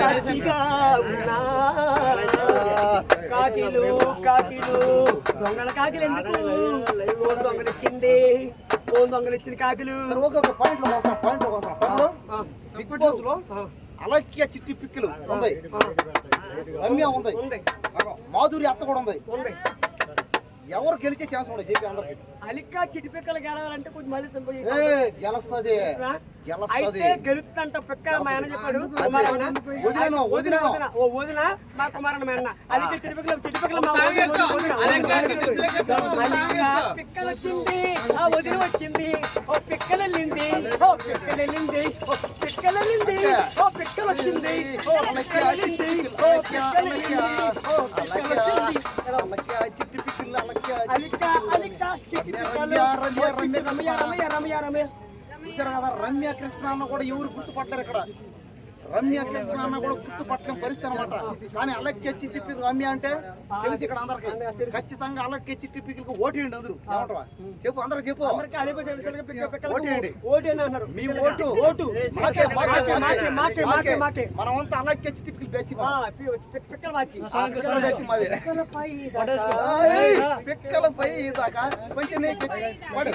సాక్షిగా ఉన్నా. కాకిలు కాకిలు. దొంగల కాకిలు ఎందుకు? ఓ దొంగలిచ్చింది ఓ దొంగలిచ్చింది కాకిలు. సరే, ఓకే ఒక పాయింట్లో వస్తాం పాయింట్లో లో బిగ్ బాస్లో అలక్య చిట్టి పిక్కులు ఉంది. రమ్య ఉంది. మాధురి అత్త కూడా ఉంది. ఎవరు గెలిచే ఛాన్స్ ఉంది చెప్పి అందరికి అలికా చిటిపిక్కలు గెలవాలంటే కొంచెం మళ్ళీ సింపుల్ గెలుస్తుంది. గెలుస్తుంది. గెలుపుతంట పిక్క మా చెప్పాడు. వదిన, ఓ వదిన మా కుమారన్న మా అన్న. అలిక చిటిపిక్కలు చిటిపిక్కలు మా. పిక్కలు వచ్చింది ఆ వదిన వచ్చింది. ఓ పిక్కలు వెళ్ళింది ఓ పిక్కలు వెళ్ళింది ఓ పిక్కలు వెళ్ళింది ఓ పిక్కలు వచ్చింది ఓ పిక్కలు వెళ్ళింది ఓ పిక్కలు వెళ్ళింది ఓ పిక్కలు వచ్చింది అలిక అలిక రమ్య, రమ్య రమ్య రమ్య రమ్య చూసారు కదా రమ్య కృష్ణ అన్న కూడా ఎవరు గుర్తుపట్టారు ఇక్కడ. రమ్య కృష్ణ అన్న కూడా గుర్తుపట్టడం పరిస్థితి అనమాట కానీ అలక్య చిట్టి రమ్య అంటే తెలిసి ఇక్కడ అందరికి. ఖచ్చితంగా అలక్య చిట్టి పిక్కులకు ఓటేయండి అందరూ. చెప్పు అందరికి చెప్పు. ఓటేయండి. మీ ఓటు ఓటు. మాకే మనమంతా అలక్య చిట్టి పిక్కులు పి- పిక్కలు పిక్కలు దాకా. కొంచెం నీకు పడు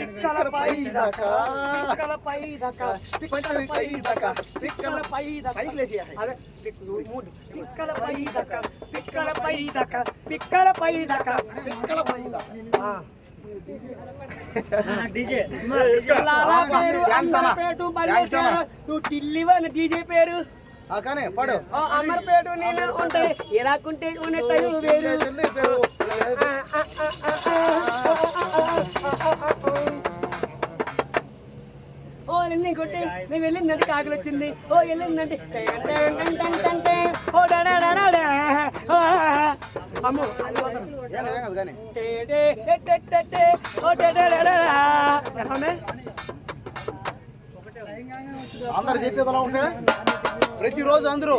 పిక్కలపై దాకా. దాకా. పిక్కలపై దాకా. పిక్కలపై పిక్కల పై పిక్కలపై దాకా పిక్కలపై దాకా దాకా డీజే పేరు నువ్వు డీజే పేరు పడు అమర్పేట నేను ఉంటే ఎలాకుంటే ఉన్న వేరు ఓ వెళ్ళి కొట్టి నేను వెళ్ళిందంటే కాకులు వచ్చింది. ఓ వెళ్ళిందంటే ఓ డడడడడ. అందరు చెప్పేది ఉంటే? ప్రతిరోజు అందరూ.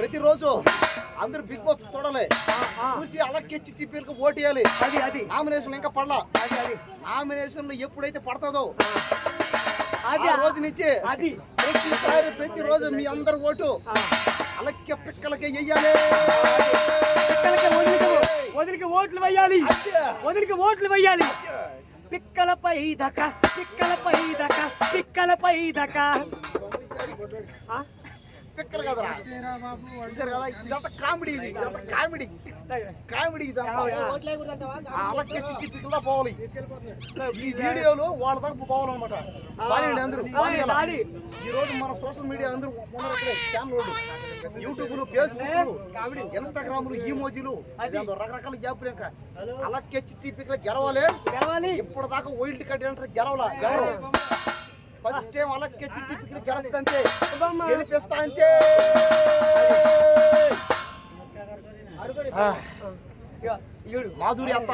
ప్రతిరోజు అందరూ బిగ్ బాస్ చూడాలి. చూసి అలక్కి చిట్టి పేరుకు ఓటు వేయాలి. అది అది. నామినేషన్ ఇంకా పడలా. అది అది. ఎప్పుడైతే పడుతుందో అది ఆ రోజు నుంచి అది. ప్రతిసారి ప్రతిరోజు మీ అందరు ఓటు ఆ. అలక్కి పిక్కలకి వెయ్యాలి వదిలికి ఓట్లు వేయాలి. వదిలికి ఓట్లు వేయాలి. పిక్కలపై దక పిక్కలపై దక పిక్కలపై దక. ఆ? పిక్కలు కదరా? చూసారు కదా? ఇదంతా కామెడీ ఇది. ఇదంతా కామెడీ. కామెడీ ఇదంతా. ఆ అలక్కి చిట్టి పిక్కలా పోవాలి. ఈ వీడియోలు వాళ్ళ దాకా పోవాలన్నమాట బాగానే అందరూ. ఈ రోజు మన సోషల్ మీడియా అందరూ channel YouTube Facebook comedy. Instagram ఈమోజీలు రకరకాల జాబులు ఇంకా. అలక్కి చిట్టి పిక్కలు గెలవాలి. ఇప్పటిదాకా వైల్డ్ కార్డ్ అంటారు గెలవలా. ఎవరు ఫస్ట్ టైం అలక్కి చిట్టి పిక్కలు గెలుస్తంతే. గెలిపిస్తా అంతే మాధురి అత్త.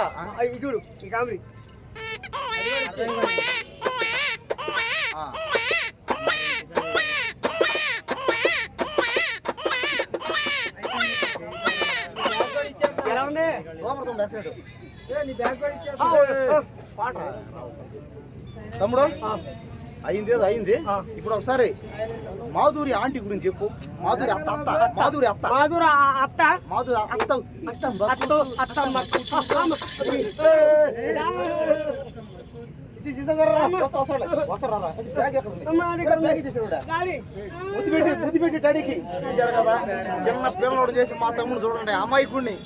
చూడు కామెడీ. ఎలా తమ్ముడు? అయింది ఏదో అయింది. ఇప్పుడు ఒకసారి మాధురి ఆంటీ గురించి చెప్పు మాధురి అత్త అత్త మాధురి అత్త మాధుర అత్త మాధురి అత్త అత్త అత్తో పెట్టి కదా చిన్న పిల్లలోడు చేసి మా తమ్ముడు చూడండి అమాయకుడిని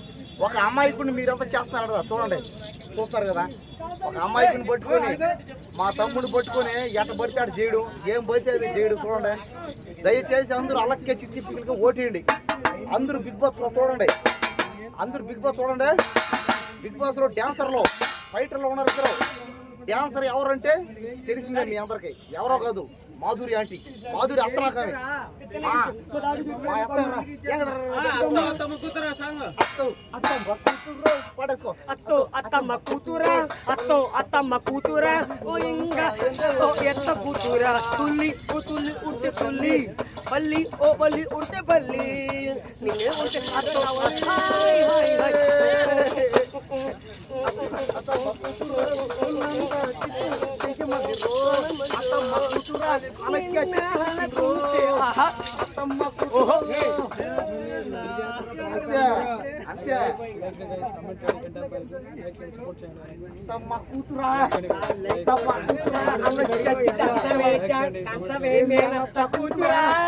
ఒక అమాయకుడిని మీరంతా చేస్తున్నారు కదా చూడండి చూస్తారు కదా. ఒక అమాయకుడిని పట్టుకొని మా తమ్ముడు పట్టుకొని ఎట పడితే అటు చేయడం ఏం పడితే అది చేయడం చూడండి. దయచేసి అందరూ అలక్కే చిట్టి పిల్లలకి ఓటేయండి. అందరూ బిగ్ బాస్ చూడండి. అందరూ బిగ్ బాస్ చూడండి. బిగ్ బాస్లో డాన్సర్లు ఫైటర్లు ఉన్నారు ఇద్దరు. డాన్సర్ ఎవరంటే తెలిసిందే మీ అందరికి. ఎవరో కాదు. మాధురి ఆంటీ మాధురి అత్తనా కానీ ఆ, మా అత్త రా. ఏం కదరా? అత్త, అత్త, బతుకుతుర్రు. పాడేసుకో. అత్తో అత్తమ్మ కూతురా. అత్తో అత్తమ్మ కూతురా. ఓ ఇంగ ఓ ఎత్త కూతురా. తుల్లి ఓ తుల్లి ఉంటే తుల్లి. బల్లి ఓ బల్లి ఉంటే బల్లి. నిన్నే ఉంటే అత్తో హాయ్ హాయ్ హాయ్. అత్తమ్మ కూతురా. అలక్య ఆహా. కూతురా అత్తమ్మ కూతురా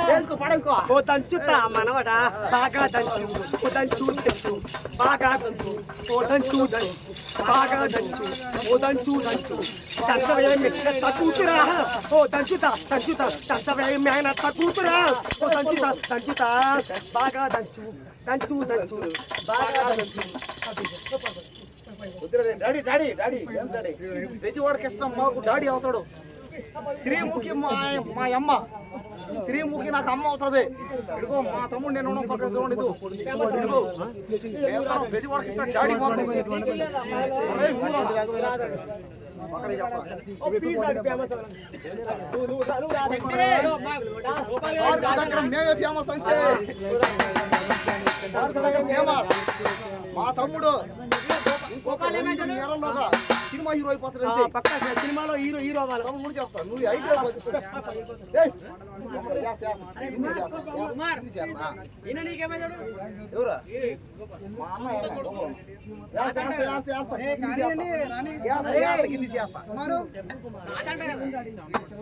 వేసుకో పడేసుకో. ఓ దంచుతా మనవడా. బాగా దంచు. ఓ దంచు దంచు. బాగా దంచు. ఓ దంచు దంచు. బాగా దంచు. ఓ దంచు మెచ్చత కూతురా ఓ దంచుతా దంచుతా. దంచవే మేనత్త కూతురా ఓ దంచుతా దంచుతా. బాగా దంచు. దంచు దంచు. బాగా దంచు. Daddy daddy daddy. Daddy? Bezawada Krishna మాకు. డాడీ అవుతాడు. శ్రీముఖి మా మా అమ్మ. శ్రీముఖి నాకు అమ్మ అవుతుంది. ఇదిగో మా తమ్ముడు నేను ఉన్న పక్కన చూడండి డాడీ దగ్గర మేమే ఫేమస్ అంతే దగ్గర ఫేమస్ మా తమ్ముడు. ఇంకొక సినిమా హీరో అయిపోతాడు అంతే. పక్క సినిమాలో హీరో హీరో అవ్వాలి. తమ్ముడు కూడా చేస్తా నువ్వు అయితే.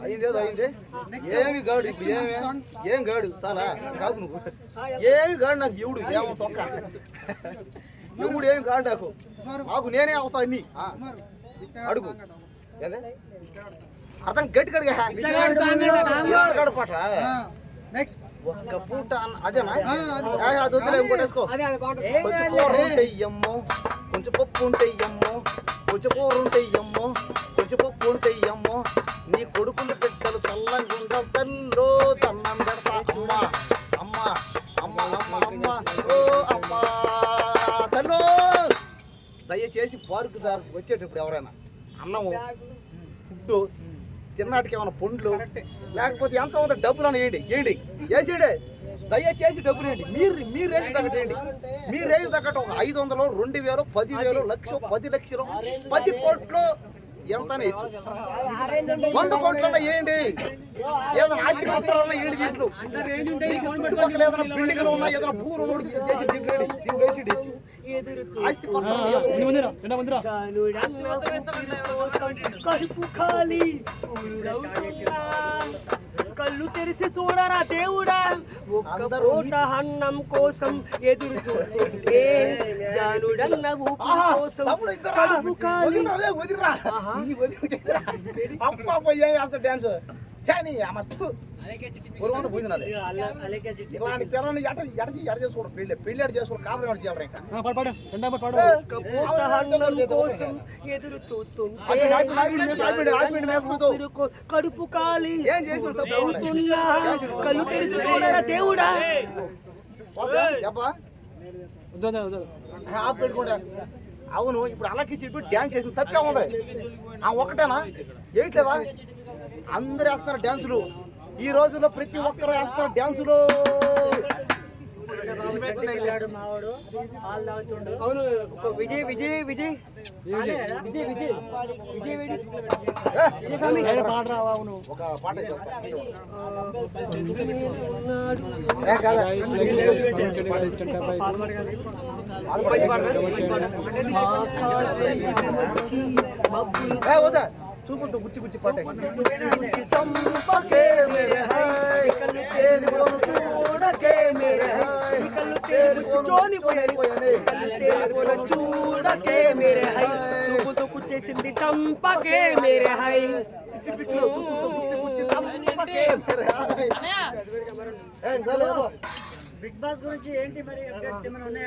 అయింది ఏమి గాడు ఇప్పుడు ఏమి? ఏం గాడు? చాలా కాదు నువ్వు. ఏమి గాడు నాకు ఎవడు? ఏమో తొక్క. ఎవడు ఏమి కాదు నాకు? నాకు నేనే అవుతా అన్ని. అడుగు. అర్థం గట్టి గడిగా బిచ్చగాడు పాట నెక్స్ట్ ఒక్క పూట అదేనా? అది. వద్దులే కొంచెం కూర కొంచెం పప్పు ఉంటే ఇయ్యమ్మో కొంచెం కూర ఉంటే ఇయ్యమ్మో కొంచెం పప్పు ఉంటే ఇయ్యమ్మో నీ కొడుకులు బిడ్డలు చల్లంగా ఉండవు తల్లో దయచేసి పార్కు దారి వచ్చేటప్పుడు ఎవరైనా అన్నము ఫుడ్ తిన్నాటికి ఏమైనా పండ్లు లేకపోతే ఎంత అవుతుందో డబ్బులు అని వేయండి వేయండి. వేసేయండి దయచేసి డబ్బులు వేయండి. మీరు మీ రేంజ్ తగ్గటండి మీ రేంజ్ తగ్గట ఒక ఐదు వందలు రెండు వేలు పది వేలు లక్ష పది లక్షలు పది కోట్లు ఎంత వంద కోట్లన్నా వేయండి. ఏదైనా ఆస్తి పత్రాలన్నా వేయండి దీంట్లో. మీకు చుట్టుపక్కల ఏదైనా బిల్డింగ్లు ఉన్నా ఏదైనా ఉన్నోడికి చేసి దీంట్లో వేసి కడుపు ఖాళీ ఊరవుతున్నా. కళ్ళు తెరిచి చూడరా దేవుడా? ఒక్క పూట అన్నం కోసం ఎదురు చూస్తుంటే జానుడన్న ఆహా, కోసం? కడుపు ఖాళీ చేస్తాడు డాన్స్? చాని అమ్మ తు. ఒక వంద పోయింది నాది. ఇలాంటి పిల్లల్ని ఎట ఎట ఎట చేసుకోవడం పెళ్ళి పెళ్ళి ఎట చేసుకోవడం కాపురం ఎట చేయాలి ఇంకా. కడుపు ఖాళీ. ఏం కళ్ళు తెరిచి చూడరా దేవుడా? పెట్టుకోండి. అవును ఇప్పుడు అలాగే చెప్పి డ్యాన్స్ చేసిన తప్పే ఉంది. ఆ ఒకటేనా ఏంట్లేదా అందరు వేస్తున్నారు డ్యాన్సులు. ఈ రోజుల్లో ప్రతి ఒక్కరు వేస్తున్నారు డ్యాన్సులు. అవును విజయ్ విజయ్ విజయ్. విజయ్. విజయ్ విజయ్. ఒక పాట చెప్తా. చూపులతో గుచ్చి గుచ్చి పాట చంపకే మేరే హై. కళ్ళు తేరుకొని చూడకే మేరే హై. కళ్ళు చోని పోయాలి కళ్ళు తేరుకొని చూడకే మేరే హై. చూపుతో కుచ్చేసింది చంపకే మేరే హై. చిట్టిపిక్కులు చూపులతో గుచ్చి గుచ్చి చంపకే మేరే హాయ్. బిగ్ బాస్ గురించి ఏంటి మరి అప్డేట్స్ ఏమైనా ఉన్నాయా?